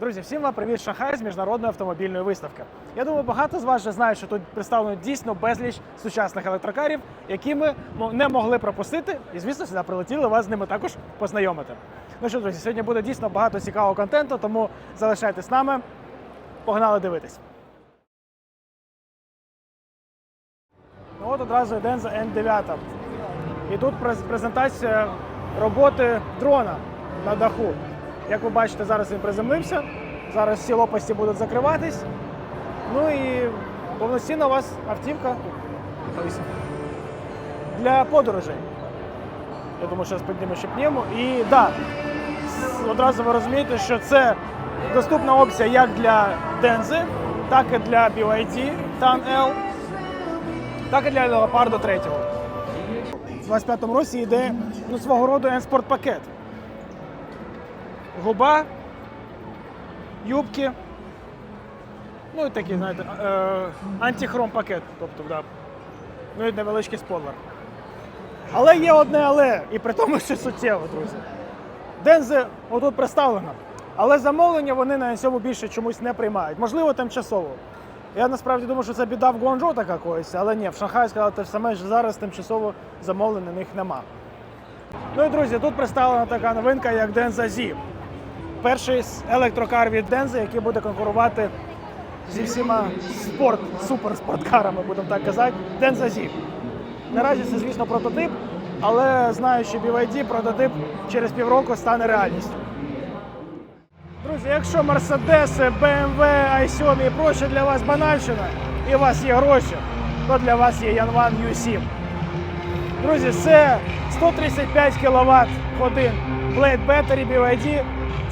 Друзі, всім вам привіт з Шанхаю з міжнародної автомобільної виставки. Я думаю, багато з вас вже знають, що тут представлено дійсно безліч сучасних електрокарів, які ми не могли пропустити. І звісно, сюди прилетіли вас з ними також познайомити. Ну що, друзі, сьогодні буде дійсно багато цікавого контенту, тому залишайтесь з нами. Погнали дивитись. Ну от одразу йде за N9. І тут през- презентація роботи дрона на даху. Як ви бачите, зараз він приземлився. Зараз всі лопасті будуть закриватись. Ну і повноцінна у вас автівка для подорожей. Я думаю, що піднімемо ще пневму. І так, да, одразу ви розумієте, що це доступна опція як для Дензи, так і для BYD TAN L, так і для Leopard 3. У 25-му році йде ну, свого роду експорт-пакет. Губа, юбки. Ну і такий, знаєте, е, антихром пакет. Тобто, да. Ну і невеличкий спойлер. Але є одне але, і при тому, що суттєво, друзі. Дензе отут представлено. Але замовлення вони на цьому більше чомусь не приймають. Можливо, тимчасово. Я насправді думаю, що це біда в Гуанчжоу така когось, але ні, в Шанхаї сказали те ж саме, що зараз тимчасово замовлень на них нема. Ну і друзі, тут представлена така новинка, як Denza Z. Перший електрокар від Denza, який буде конкурувати зі всіма спорт, суперспорткарами, будемо так казати, Denza Z. Наразі це, звісно, прототип, але знаю, що BYD прототип через півроку стане реальністю. Друзі, якщо Mercedes, BMW, i7 і проще для вас банальщина, і у вас є гроші, то для вас є Yanvan U7. Друзі, це 135 кВт годин Blade Battery BYD.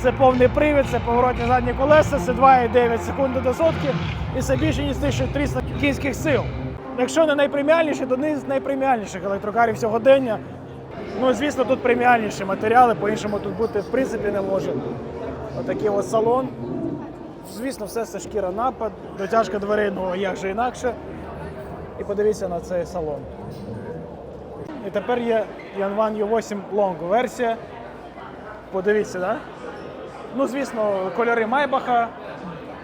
Це повний привід, це поворотні задні колеса, це 2,9 секунди до сотки і це більше ніж 1300 кінських сил. Якщо не найпреміальніший, то один з найпреміальніших електрокарів сьогодення. Ну, звісно, тут преміальніші матеріали, по-іншому тут бути в принципі не може. Отакий от салон. Звісно, все це шкіра напад, дотяжка дверей, ну як же інакше. І подивіться на цей салон. І тепер є Yanvan U8 Long версія. Подивіться, так? Да? Ну, звісно, кольори Майбаха,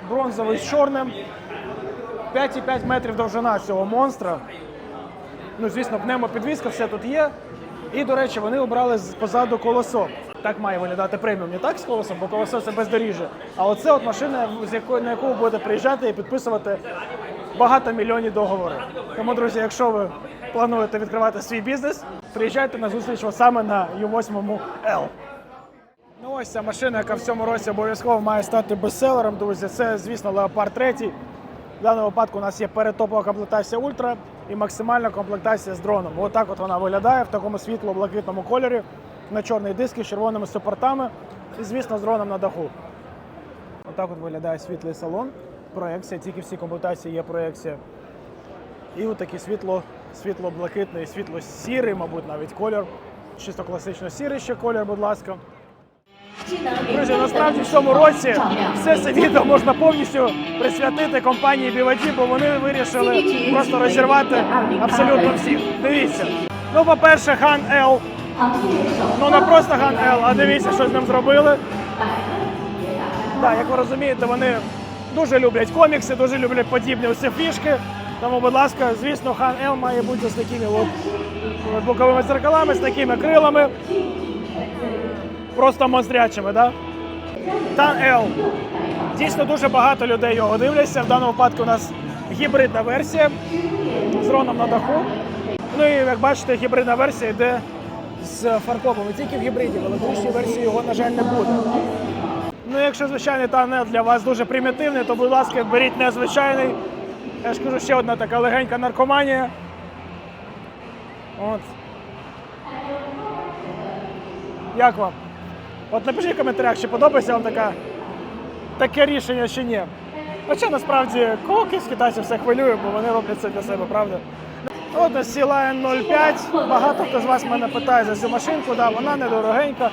бронзовий з чорним. 5,5 метрів довжина цього монстра. Ну, звісно, пневмопідвізка, все тут є. І, до речі, вони обрали позаду колесо. Так має виглядати преміум, не так з колесом, бо колесо це бездоріжжя. А оце от машина, з якої, на яку ви будете приїжджати і підписувати багатомільйонні договори. Тому, друзі, якщо ви плануєте відкривати свій бізнес, приїжджайте на зустріч саме на U8 L. Ось ця машина, яка в цьому році обов'язково має стати бестселером, друзі. Це, звісно, Leopard 3. В даному випадку у нас є передтопова комплектація Ультра і максимальна комплектація з дроном. Отак от вона виглядає в такому світло-блакитному кольорі, на чорний диск з червоними супортами і, звісно, з дроном на даху. Отак от виглядає світлий салон. Проекція, тільки всі комплектації є проекція. І отакий світло, світло-блакитний, світло-сірий, мабуть, навіть колір. Чисто класично сірий ще колір, будь ласка. Друзі, насправді в цьому році все це відео можна повністю присвятити компанії BYD, бо вони вирішили просто розірвати абсолютно всіх. Дивіться. Ну, по-перше, Хан L. Ну не просто Хан L, а дивіться, що з ним зробили. Так, як ви розумієте, вони дуже люблять комікси, дуже люблять подібні усі фішки. Тому, будь ласка, звісно, Хан L має бути з такими от боковими дзеркалами, з такими крилами просто монстрячими, да? Тан L. Дійсно дуже багато людей його дивляться. В даному випадку у нас гібридна версія з дроном на даху. Ну і як бачите, гібридна версія йде з фаркопом. І тільки в гібриді, в електричній версії його, на жаль, не буде. Ну, якщо звичайний танел для вас дуже примітивний, то будь ласка, беріть незвичайний. Я ж кажу, ще одна така легенька наркоманія. От. Як вам? От напишіть в коментарях, чи подобається вам така, таке рішення чи ні. Хоча насправді кого з китайців все хвилює, бо вони роблять це для себе, правда? От ось Sea-Lion 05. Багато хто з вас мене питає за цю машинку, да, вона недорогенька.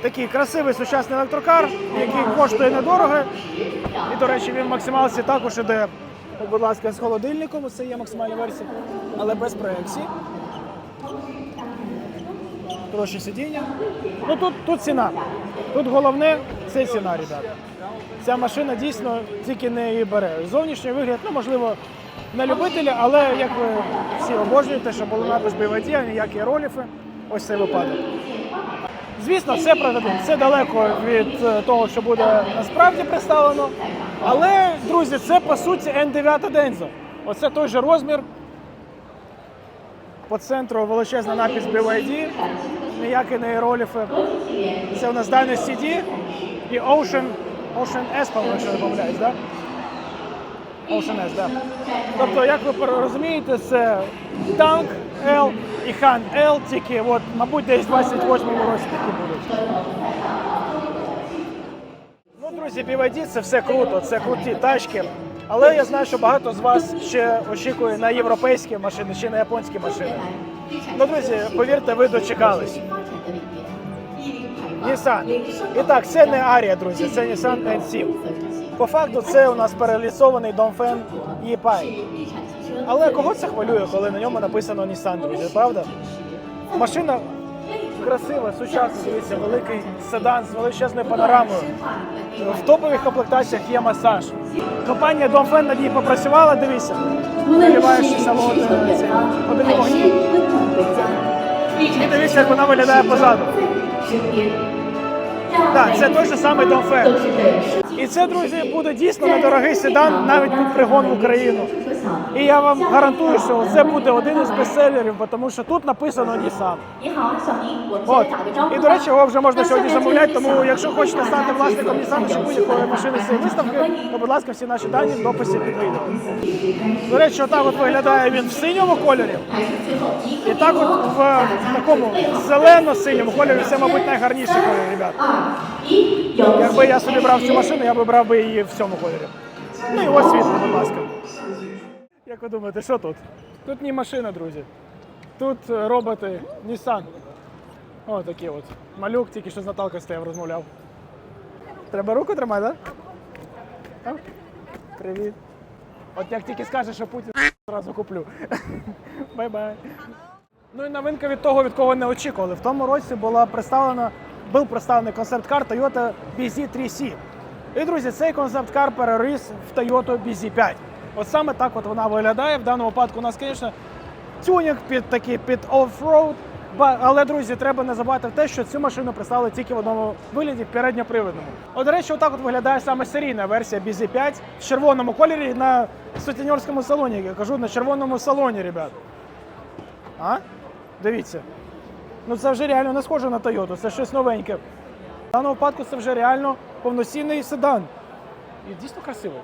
Такий красивий сучасний електрокар, який коштує недорого. І, до речі, він в максималці також іде, будь ласка, з холодильником, це є максимальна версія, але без проекції. Хороші сидіння. Ну тут, тут ціна. Тут головне це ціна, ребята. Ця машина дійсно тільки не її бере. Зовнішній вигляд, ну можливо, не любителі, але як ви всі обожнюєте, що були напис BYD, а ніякі роліфи. Ось цей випадок. Звісно, це продадуть. Це далеко від е, того, що буде насправді представлено. Але, друзі, це по суті N9 Denzo. Оце той же розмір. По центру величезна напис BYD, ніякі не роліфи. Це у нас дальність CD і Ocean, Ocean S, по-моєму, якщо не помиляюсь, да? Ocean S, да. Тобто, як ви розумієте, це танк L і хан L, тільки, от, мабуть, десь в 28-му році такі будуть. Ну, друзі, BYD це все круто, це круті тачки. Але я знаю, що багато з вас ще очікує на європейські машини, ще на японські машини. Ну, друзі, повірте, ви дочекались. Nissan. І так, це не Арія, друзі, це Nissan N7. По факту це у нас перелісований Донфен E-Pi. Але кого це хвилює, коли на ньому написано Nissan, друзі, правда? Машина красива, сучасна, дивіться, великий седан з величезною панорамою. В топових комплектаціях є масаж. Компанія Dongfeng над ній попрацювала, дивіться. Наливаєшся от е, вогні. І дивіться, як вона виглядає позаду. Так, це той же самий Dongfeng. І це, друзі, буде дійсно недорогий седан навіть під пригон в Україну. І я вам гарантую, що це буде один із бестселерів, тому що тут написано Nissan. От. І до речі, його вже можна сьогодні замовляти. Тому якщо хочете стати власником Nissan чи будь-якої машини з цієї виставки, то будь ласка, всі наші дані в дописі під відео. До речі, отак от виглядає він в синьому кольорі. І так от в такому зелено-синьому кольорі це, мабуть, найгарніший кольор, ребят. Якби я собі брав цю машину, я б брав би її в цьому кольорі. Ну і ось світло, будь ласка. Як ви думаєте, що тут? Тут не машина, друзі. Тут е, роботи Nissan. О, такі от. Малюк тільки що з Наталкою стояв, розмовляв. Треба руку тримати, так? Да? Привіт. От як тільки скажеш, що Путін одразу куплю. Бай-бай. Ну і новинка від того, від кого не очікували. В тому році була представлена, був представлений концепт-кар Toyota BZ3C. І, друзі, цей концепт-кар переріс в Toyota BZ5. От саме так от вона виглядає. В даному випадку у нас, звісно, тюнінг під такий під оффроуд. Але, друзі, треба не забувати те, що цю машину представили тільки в одному вигляді передньопривідному. От, до речі, отак от виглядає саме серійна версія BZ5 в червоному кольорі на сутіньорському салоні. Я кажу на червоному салоні, ребят. А? Дивіться. Ну це вже реально не схоже на Toyota, це щось новеньке. В даному випадку це вже реально повноцінний седан. І дійсно красивий.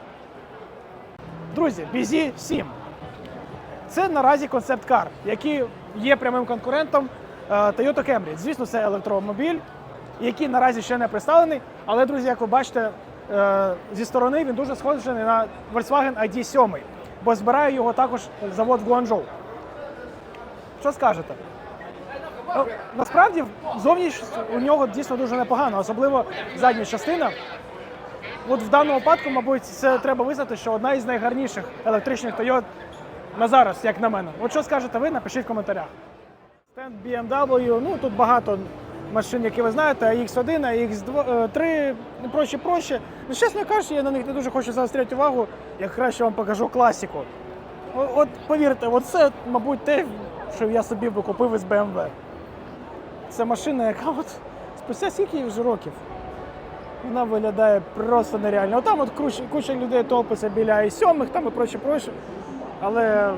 Друзі, BZ7. Це наразі концепт-кар, який є прямим конкурентом е, Toyota Camry. Звісно, це електромобіль, який наразі ще не представлений. Але, друзі, як ви бачите, е, зі сторони він дуже схожий на Volkswagen ID7, бо збирає його також завод в Гуанчжоу. Що скажете? Ну, насправді зовнішність у нього дійсно дуже непогано, особливо задня частина. От в даному випадку, мабуть, це треба визнати, що одна із найгарніших електричних Toyota на зараз, як на мене. От що скажете ви, напишіть в коментарях. Стенд BMW, ну тут багато машин, які ви знаєте, AX1, AX2, 3, ну, проще, проще. Ну, чесно кажучи, я на них не дуже хочу заостряти увагу, я краще вам покажу класику. От повірте, це, мабуть, те, що я собі би купив із BMW. Це машина, яка от спустя скільки вже років. Вона виглядає просто нереально. Отам от куча, куча людей толпиться біля і сьомих, там і проще, проще. Але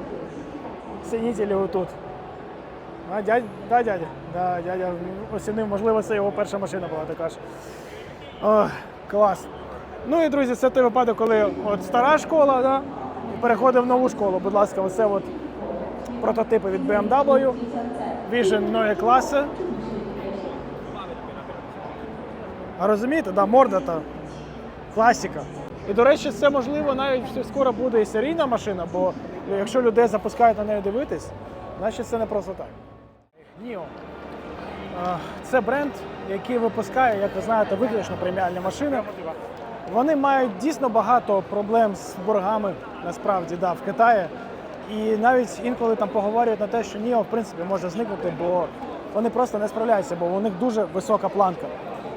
цінителі отут. А, дядь, да, дядя. Да, дядя оцінив, можливо, це його перша машина була така ж. Ох, клас. Ну і друзі, це той випадок, коли от стара школа, да, переходить в нову школу. Будь ласка, оце от прототипи від BMW, Vision нові класи. А розумієте, да, морда та класика. І, до речі, це можливо навіть скоро буде і серійна машина, бо якщо людей запускають на неї дивитись, значить це не просто так. Ніо. Це бренд, який випускає, як ви знаєте, виключно преміальні машини. Вони мають дійсно багато проблем з боргами, насправді, да, в Китаї. І навіть інколи там поговорюють на те, що Ніо в принципі може зникнути, бо вони просто не справляються, бо у них дуже висока планка.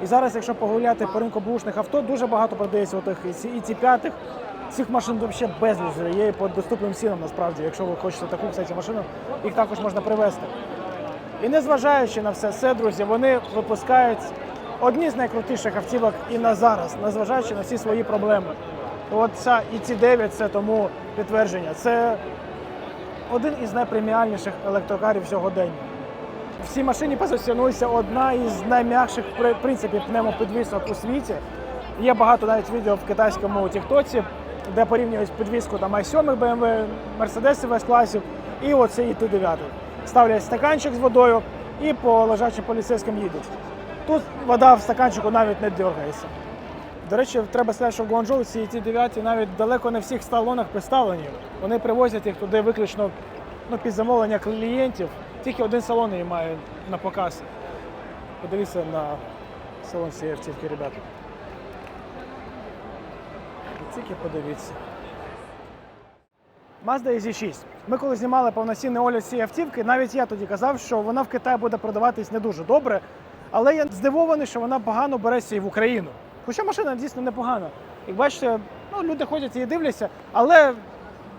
І зараз, якщо погуляти по ринку бушних авто, дуже багато продається отих і ці- і ці п'ятих. Цих машин взагалі безліч є по доступним цінам насправді. Якщо ви хочете таку кстати, машину, їх також можна привезти. І незважаючи на все це, друзі, вони випускають одні з найкрутіших автівок і на зараз, незважаючи на всі свої проблеми. От ця ET9 це тому підтвердження. Це один із найпреміальніших електрокарів сьогодення. В цій машині позиціонується одна із найм'якших в принципі пневмопідвісок у світі. Є багато навіть відео в китайському Тіктоці, де порівнюють підвіску там i7 BMW, Mercedes весь класів і оцей ET9. Ставлять стаканчик з водою і по лежачим поліцейським їдуть. Тут вода в стаканчику навіть не дергається. До речі, треба сказати, що в Гуанчжоу ці ті 9 навіть далеко не всіх салонах представлені. Вони привозять їх туди виключно ну, під замовлення клієнтів. Тільки один салон її має на показ. Подивіться на салон цієї автівки, ребята. Тільки подивіться. Mazda EZ6. Ми коли знімали повноцінний огляд цієї автівки, навіть я тоді казав, що вона в Китаї буде продаватись не дуже добре. Але я здивований, що вона погано береться і в Україну. Хоча машина дійсно непогана. Як бачите, ну, люди ходять і дивляться, але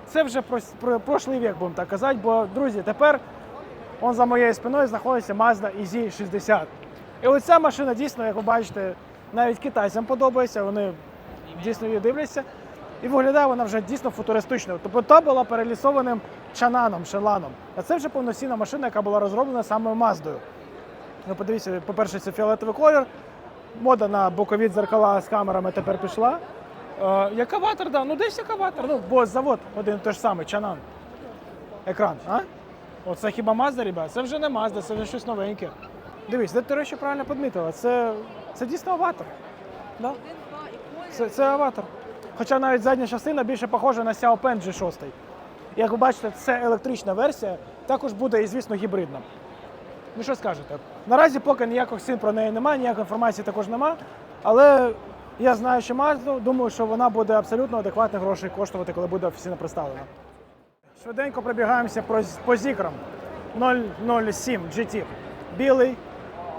це вже прос- про- прошлий вік, будемо так казати. Бо, друзі, тепер он за моєю спиною знаходиться Mazda EZ60. І оця машина дійсно, як ви бачите, навіть китайцям подобається, вони дійсно її дивляться. І виглядає вона вже дійсно футуристичною. Тобто та була перелісованим чананом, шеланом. А це вже повноцінна машина, яка була розроблена саме Маздою. Ну, подивіться, по-перше, це фіолетовий колір. Мода на бокові дзеркала з камерами тепер пішла. Е, як аватар, да. ну десь як аватар. Ну, бо завод один той ж самий, чанан. Екран, а? Оце хіба Mazda, ребят? Це вже не Mazda, це вже щось новеньке. Дивись, ти, речі, правильно підмітила. Це, це дійсно аватар. Да? Це, це аватар. Хоча навіть задня частина більше похожа на Xiao Pen G6. Як ви бачите, це електрична версія, також буде і, звісно, гібридна. Ну що скажете? Наразі поки ніяких цін про неї немає, ніякої інформації також немає. Але я знаю, що Mazda, думаю, що вона буде абсолютно адекватних грошей коштувати, коли буде офіційно представлена. Швиденько пробігаємося по зікрам. 007 GT. Білий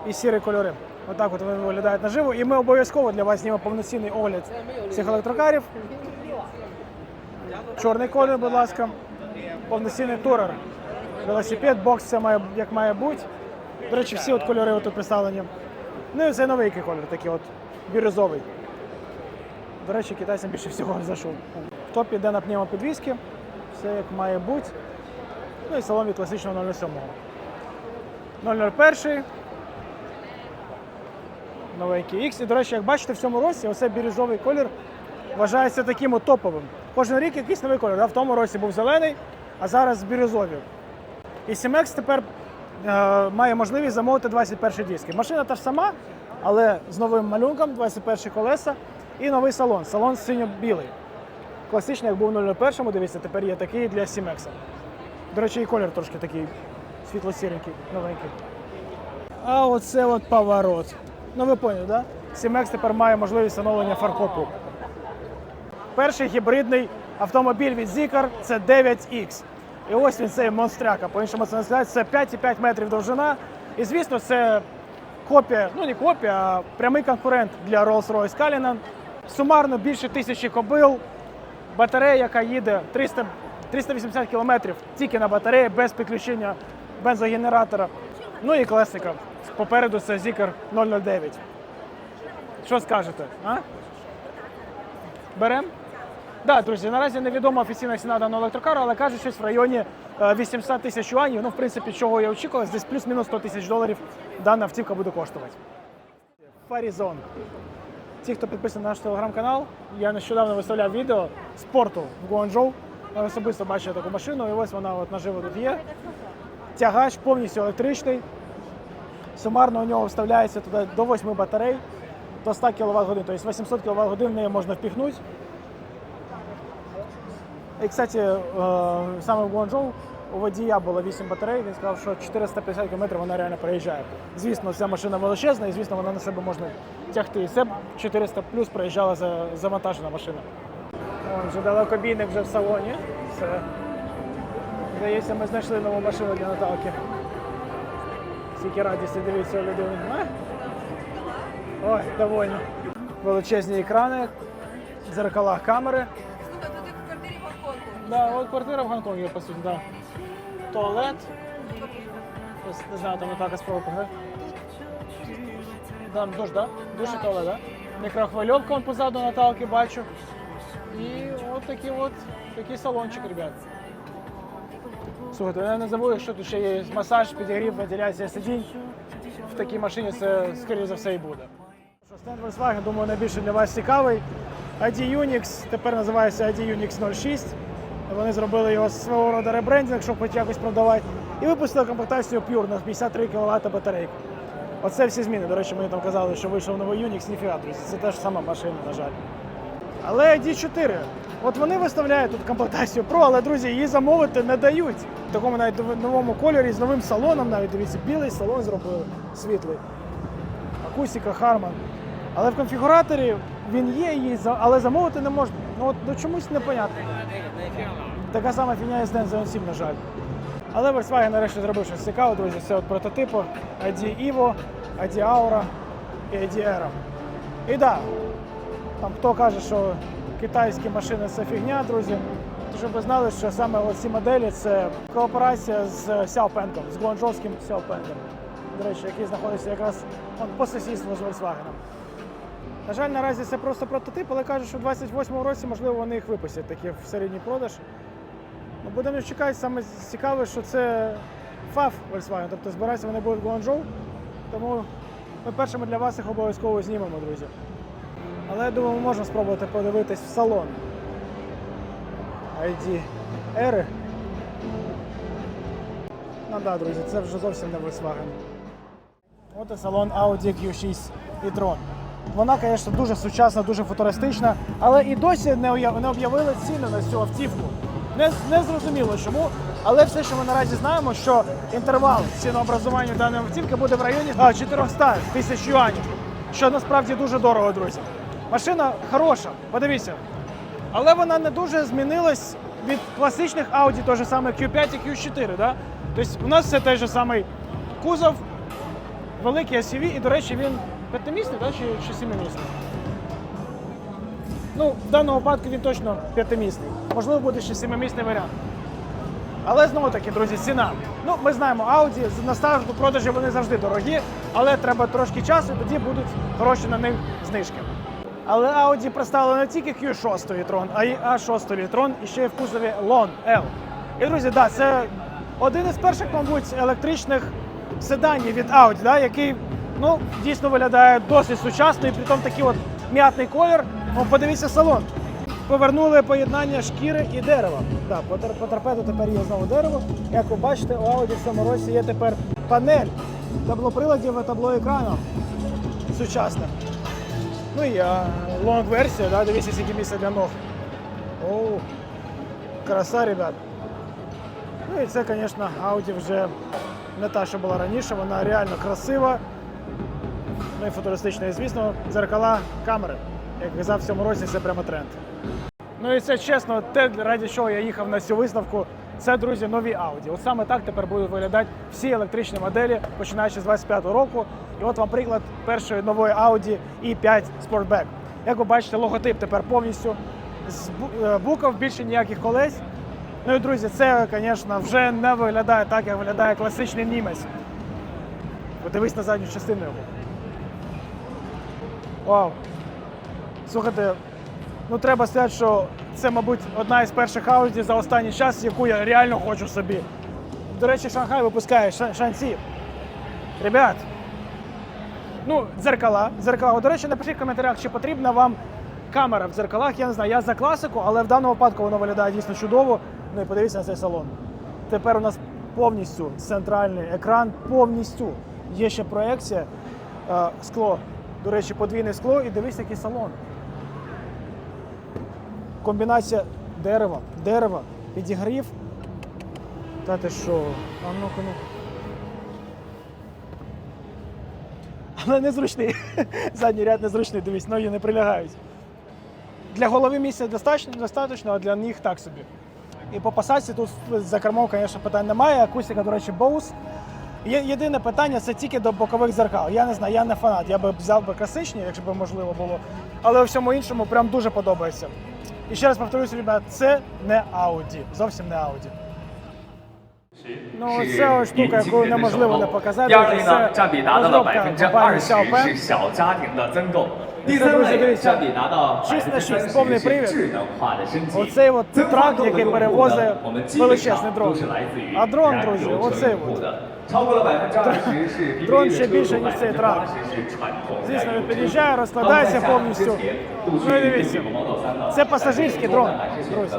і сірий кольори. Отак от вони виглядають наживо. І ми обов'язково для вас знімемо повноцінний огляд цих електрокарів. Чорний колір, будь ласка. Повноцінний турер. Велосипед, бокс, все має, як має бути. До речі, всі от кольори тут представлені. Ну і це новий колір, такий от бірюзовий. До речі, китайцям більше всього зайшов. В топі йде на пневмопідвізки. Все як має бути. Ну і салон від класичного 007. 001. Новенький X. І, до речі, як бачите, в цьому році оце бірюзовий колір вважається таким топовим. Кожен рік якийсь новий колір. Да? В тому році був зелений, а зараз бірюзові. І Сімекс тепер е, має можливість замовити 21 диски. Машина та ж сама, але з новим малюнком, 21 колеса і новий салон. Салон синьо-білий. Класичний, як був в 01, дивіться, тепер є такий для Сімекса. До речі, і колір трошки такий світло-сіренький, новенький. А оце от поворот. Ну ви поняли, да? Сімекс тепер має можливість встановлення фаркопу. Перший гібридний автомобіль від Zikar – це 9X. І ось він цей монстряка. По-іншому це називається. Це 5,5 метрів довжина. І звісно, це копія, ну не копія, а прямий конкурент для Rolls-Royce Cullinan. Сумарно більше тисячі кобил. Батарея, яка їде 300, 380 кілометрів тільки на батареї без підключення бензогенератора. Ну і класика. Попереду це Zikar 009. Що скажете? А? Берем? Да, друзі, наразі невідома офіційна ціна даного електрокару, але кажуть, щось в районі е, 800 тисяч юанів. Ну, в принципі, чого я очікував, десь плюс-мінус 100 тисяч доларів дана автівка буде коштувати. Фарізон. Ті, хто підписаний на наш телеграм-канал, я нещодавно виставляв відео з порту в Гуанчжоу. Особисто бачив таку машину, і ось вона от наживо тут є. Тягач повністю електричний. Сумарно у нього вставляється туди до 8 батарей, до 100 кВт годин. Тобто 800 кВт годин в неї можна впіхнути. І, кстати, е, саме в Гуанчжоу у водія було 8 батарей, він сказав, що 450 км вона реально проїжджає. Звісно, ця машина величезна і, звісно, вона на себе можна тягти. Це 400 плюс проїжджала за завантажена машина. Вон, вже далекобійник вже в салоні. Все. Здається, ми знайшли нову машину для Наталки. Скільки радісті дивіться у. А? Ой, довольно. Величезні екрани, дзеркала камери. Слухай, то в квартирі в Гонконгу. Да, от квартира в Гонконгі, по суті, да. Туалет. Не знаю, там отака справа Да, душ, да? Душ і туалет, да? Мікрохвильовка вон позаду Наталки бачу. І от такий от такий салончик, ребят. Слухайте, я не забув, якщо тут ще є масаж, підігрів, вентиляція сидінь. В такій машині це, скоріше за все, і буде. Що, Стенд Volkswagen, думаю, найбільше для вас цікавий. ID Unix тепер називається ID Unix 06. Вони зробили його свого роду ребрендинг, щоб хоч якось продавати. І випустили комплектацію Pure на 53 кВт батарейку. Оце всі зміни. До речі, мені там казали, що вийшов новий Unix, ніфіга, друзі. Це теж сама машина, на жаль. Але ID4, от вони виставляють тут комплектацію Pro, але друзі, її замовити не дають. В такому навіть новому кольорі з новим салоном, навіть дивіться, білий салон зробили, світлий. Акустика Harman. Але в конфігураторі він є, її, але замовити не можна. Ну от ну, чомусь непонятно. Така сама фігня і з Dance Zone 7, на жаль. Але Volkswagen нарешті зробив щось цікаве, друзі. Це от прототипи ID Evo, ID Aura і ID Era. І да, там хто каже, що китайські машини це фігня, друзі. То щоб ви знали, що саме ці моделі це кооперація з Xiaopengом, з гуанчжоуським Xiaopengом. До речі, який знаходиться якраз он, по сусідству з Volkswagen. На жаль, наразі це просто прототип, але кажуть, що в 28-му році, можливо, вони їх випустять такі в середній продаж. Ну, будемо чекати, саме цікаве, що це FAF Volkswagen, тобто збираються вони будуть в Гуанчжоу. Тому ми першими для вас їх обов'язково знімемо, друзі. Але я думаю, ми можемо спробувати подивитись в салон. ID Ери. Ну так, друзі, це вже зовсім не Volkswagen. От і салон Audi Q6 e-tron. Вона, звісно, дуже сучасна, дуже футуристична, але і досі не об'явили ціни на цю автівку. Не, не зрозуміло чому, але все, що ми наразі знаємо, що інтервал цінообразування даної автівки буде в районі а, 400 тисяч юанів, що насправді дуже дорого, друзі. Машина хороша, подивіться. Але вона не дуже змінилась від класичних Audi, той же саме Q5 і Q4. Да? Тобто у нас це той же самий кузов, великий SUV, і, до речі, він п'ятимісний да? чи, чи сімимісний? Ну, в даному випадку він точно п'ятимісний. Можливо, буде ще сімимісний варіант. Але знову таки, друзі, ціна. Ну, ми знаємо, Audi на старту продажі вони завжди дорогі, але треба трошки часу, і тоді будуть хороші на них знижки. Але Audi представили не тільки Q6 e-tron, а й A6 e-tron і ще й в кузові Lon L. І, друзі, да, це один із перших, мабуть, електричних седанів від Audi, да, який ну, дійсно виглядає досить сучасно, і притом такий от м'ятний колір. Ну, подивіться салон. Повернули поєднання шкіри і дерева. Да, по, торпеду тепер є знову дерево. Як ви бачите, у Audi в цьому році є тепер панель таблоприладів і табло екрану сучасне. Ну і лонг версія, да, дивіться, скільки місця для ног. Оу, краса, ребят. Ну і це, звісно, Audi вже не та, що була раніше, вона реально красива. Ну і футуристична, і звісно, дзеркала камери. Як казав, в цьому році це прямо тренд. Ну і це чесно, те, раді чого я їхав на цю виставку. Це, друзі, нові Audi. От саме так тепер будуть виглядати всі електричні моделі, починаючи з 25-го року. І от вам приклад першої нової Audi E5 Sportback. Як ви бачите, логотип тепер повністю з е, більше ніяких колес. Ну і друзі, це, звісно, вже не виглядає так, як виглядає класичний німець. Подивись на задню частину його. Вау. Слухайте, ну треба сказати, що це, мабуть, одна із перших Audi за останній час, яку я реально хочу собі. До речі, Шанхай випускає Ша- Шанці. Ребят, ну, дзеркала. дзеркала. До речі, напишіть в коментарях, чи потрібна вам камера в дзеркалах. Я не знаю, я за класику, але в даному випадку воно виглядає дійсно чудово. Ну і подивіться на цей салон. Тепер у нас повністю центральний екран, повністю. Є ще проекція, е, скло. До речі, подвійне скло і дивись, який салон. Комбінація дерева, дерева, підігрів. Та ти що? А ну-ка, ну. Але незручний. Задній ряд незручний, дивись, ноги не прилягають. Для голови місця достатньо, достатньо, а для ніг так собі. І по посадці тут за кермом, звісно, питань немає. Акустика, до речі, Bose. Є, єдине питання це тільки до бокових зеркал. Я не знаю, я не фанат. Я би взяв би класичні, якщо б можливо було. Але у всьому іншому прям дуже подобається. І ще раз повторюсь, ребят, це не ауді. зовсім не ауді. Ну, це ось штука, яку неможливо не показати. Це розробка компанії Xiaopan. Шість на 6, повний привід. Оцей от трак, який перевозить величезний дрон. А дрон, друзі, оцей от. Дрон ще більше, ніж цей трак. Звісно, він під'їжджає, розкладається повністю. Ну і дивіться це пасажирський дрон, друзі.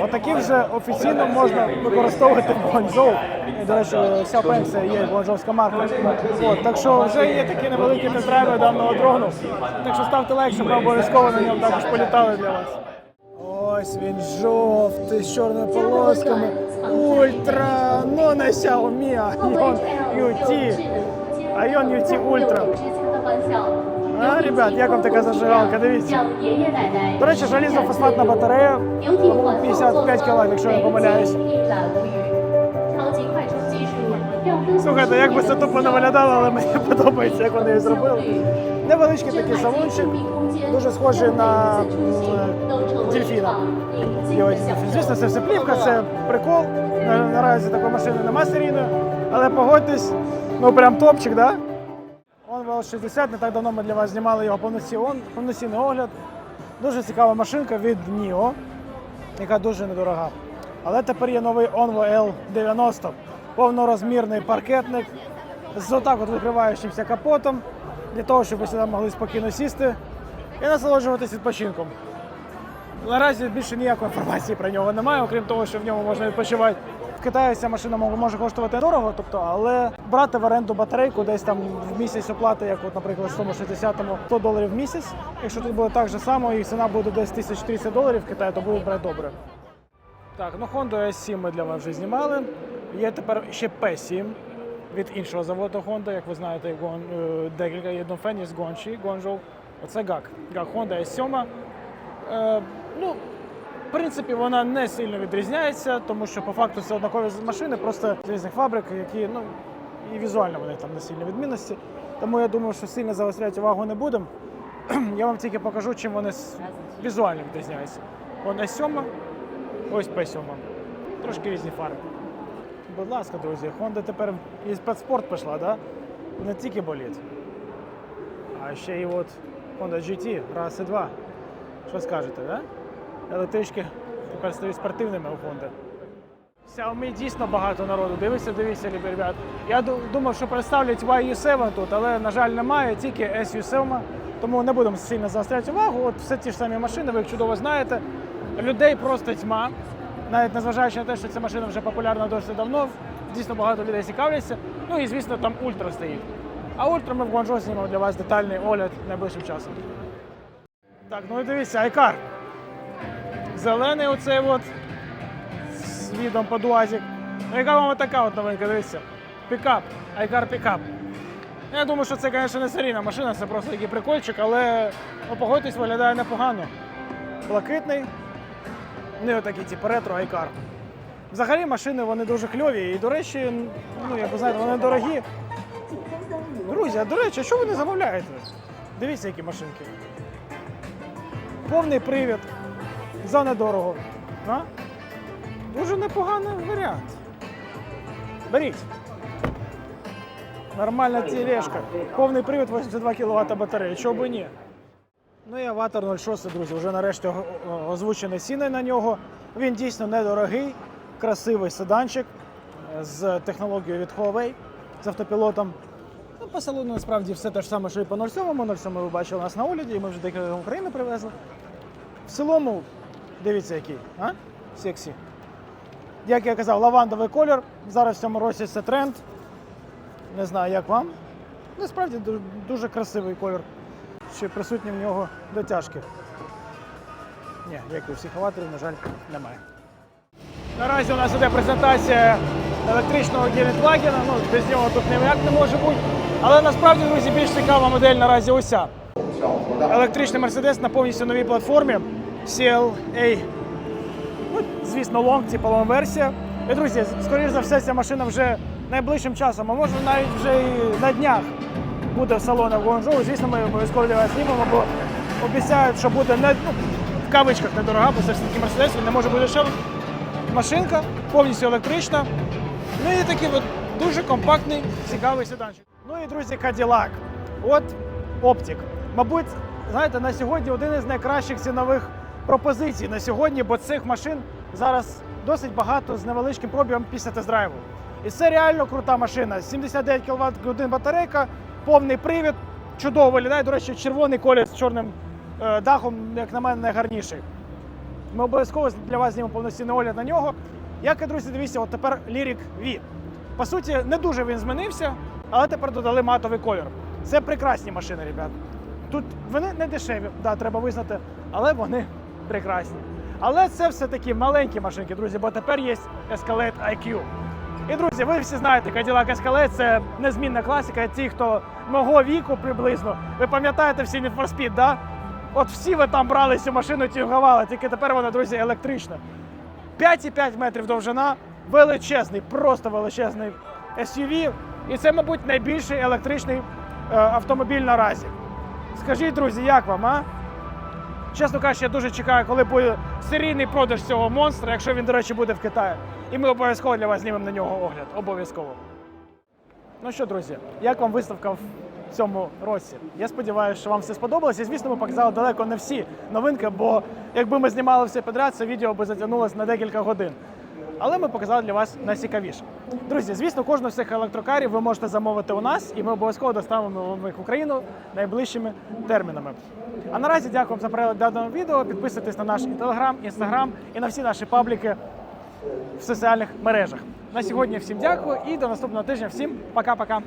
Отакі вже офіційно можна використовувати в Гуанчжоу. До речі, Xiaopeng це є гуанчжоуська марка. От, так що вже є такі невеликі тест-драйви даного дрону. Так що ставте лайк, щоб ми обов'язково на ньому також політали для вас. Ось він жовтий з чорними полосками. Ультра! Ну не Xiaomi, а Ion UT. Ion UT Ultra. А, ребят, як вам така зажигалка? Дивіться. До речі, желізофосфатна батарея, по-моєму, 55 кВт, якщо я помиляюсь. Слухайте, як би це тупо не виглядало, але мені подобається, як вони її зробили. Невеличкий такий салончик, дуже схожий на м, дельфіна. Звісно, це все плівка, це прикол. Наразі такої машини нема серійної, але погодьтесь, ну прям топчик, да? OnWell 60, не так давно ми для вас знімали його повноцінний, огляд. Дуже цікава машинка від NIO, яка дуже недорога. Але тепер є новий Onvo L90, повнорозмірний паркетник з отак от викриваючимся капотом, для того, щоб ви сюди могли спокійно сісти і насолоджуватись відпочинком. Наразі більше ніякої інформації про нього немає, окрім того, що в ньому можна відпочивати. В Китаї ця машина може коштувати дорого, тобто, але брати в оренду батарейку десь там в місяць оплати, як, от, наприклад, в 160-му 100 доларів в місяць. Якщо тут буде так же само, і ціна буде десь 1030 доларів в Китаї, то буде брати добре. Так, ну Honda S7 ми для вас вже знімали. Є тепер ще P7 від іншого заводу Honda, як ви знаєте, Гон, е, декілька є Донфен, є з Гончі, Гонжоу. Оце GAC. GAC Honda S7. Е, ну, в принципі, вона не сильно відрізняється, тому що по факту це однакові машини, просто з різних фабрик, які ну, і візуально вони там не сильно відмінності. Тому я думаю, що сильно загостряти увагу не будемо. Я вам тільки покажу, чим вони візуально відрізняються. Вон S7, ось P7. Трошки різні фари. Будь ласка, друзі, Honda тепер і під спорт пішла, да? не тільки боліт. А ще і от Honda GT, раз і два. Що скажете, да? Електрички тепер стають спортивними у Honda. Xiaomi дійсно багато народу. Дивіться, дивіться, любі ребят. Я думав, що представлять YU7 тут, але, на жаль, немає, тільки SU7. Тому не будемо сильно заостряти увагу. От все ті ж самі машини, ви їх чудово знаєте. Людей просто тьма. Навіть незважаючи на те, що ця машина вже популярна досить давно, дійсно багато людей цікавляться. Ну і звісно, там ультра стоїть. А ультра ми в Гуанчжоу знімемо для вас детальний огляд найближчим часом. Так, ну і дивіться, Айкар. Зелений оцей от з відом под УАЗик. Ну, яка вам така от новинка, дивіться. Пікап, Айкар пікап. Я думаю, що це, звісно, не серійна машина, це просто такий прикольчик, але ну, погодьтесь, виглядає непогано. Блакитний, не отакий, типу ретро Айкар. Взагалі машини вони дуже кльові і, до речі, ну, як ви знаєте, вони дорогі. Друзі, а до речі, що ви не замовляєте? Дивіться, які машинки. Повний привід. За недорого. А? Дуже непоганий варіант. Беріть. Нормальна тележка. Повний привід 82 кВт батареї. Чого би ні? Ну і Аватар 06, друзі, вже нарешті о- о- ціни на нього. Він дійсно недорогий, красивий седанчик е, з технологією від Huawei, з автопілотом. Ну, по салону насправді все те ж саме, що і по 07. 07 ви бачили нас на огляді, і ми вже декілька в Україну привезли. В цілому, дивіться який, а? Сексі. Як я казав, лавандовий колір. Зараз в цьому році це тренд. Не знаю, як вам. Насправді дуже красивий колір. Ще присутні в нього дотяжки. Ні, як і у всіх аваторів, на жаль, немає. Наразі у нас іде презентація електричного Гелендвагена. Ну, без нього тут ніяк не може бути. Але насправді, друзі, більш цікава модель наразі уся. Електричний Mercedes на повністю новій платформі CLA. Ну, звісно, лонг, типу лонг версія. І, друзі, скоріш за все, ця машина вже найближчим часом, а може навіть вже і на днях буде в салонах Гуанчжоу. Звісно, ми обов'язково для вас знімемо, бо обіцяють, що буде не ну, в кавичках недорога, бо все ж таки Мерседес, не може бути дешевим. Машинка повністю електрична. Ну і такий от дуже компактний, цікавий седанчик. Ну і друзі, Cadillac. От Optic. Мабуть, знаєте, на сьогодні один із найкращих цінових пропозицій на сьогодні, бо цих машин зараз досить багато з невеличким пробігом після тест-драйву. І це реально крута машина. 79 кВт годин батарейка, повний привід, чудово виглядає. До речі, червоний колір з чорним е, дахом, як на мене, найгарніший. Ми обов'язково для вас знімемо повноцінний огляд на нього. Як і друзі, дивіться, от тепер Lyric V. По суті, не дуже він змінився, але тепер додали матовий колір. Це прекрасні машини, ребят. Тут вони не дешеві, да, треба визнати, але вони прекрасні. Але це все-таки маленькі машинки, друзі, бо тепер є Escalade IQ. І друзі, ви всі знаєте, Cadillac Escalade – це незмінна класика. Ті, хто мого віку приблизно, ви пам'ятаєте всі Need for Speed, да? От всі ви там брали цю машину, тюнгували, тільки тепер вона, друзі, електрична. 5,5 метрів довжина, величезний, просто величезний SUV. І це, мабуть, найбільший електричний е, автомобіль наразі. Скажіть, друзі, як вам, а? Чесно кажучи, я дуже чекаю, коли буде серійний продаж цього монстра, якщо він, до речі, буде в Китаї. І ми обов'язково для вас знімемо на нього огляд. Обов'язково. Ну що, друзі, як вам виставка в цьому році? Я сподіваюся, що вам все сподобалося. І, звісно, ми показали далеко не всі новинки, бо якби ми знімали все підряд, це відео би затягнулося на декілька годин. Але ми показали для вас найцікавіше. Друзі, звісно, кожну з цих електрокарів ви можете замовити у нас, і ми обов'язково доставимо вам їх в Україну найближчими термінами. А наразі дякую вам за перегляд даного відео. Підписуйтесь на наш телеграм, інстаграм і на всі наші пабліки в соціальних мережах. На сьогодні всім дякую і до наступного тижня. Всім пока-пока.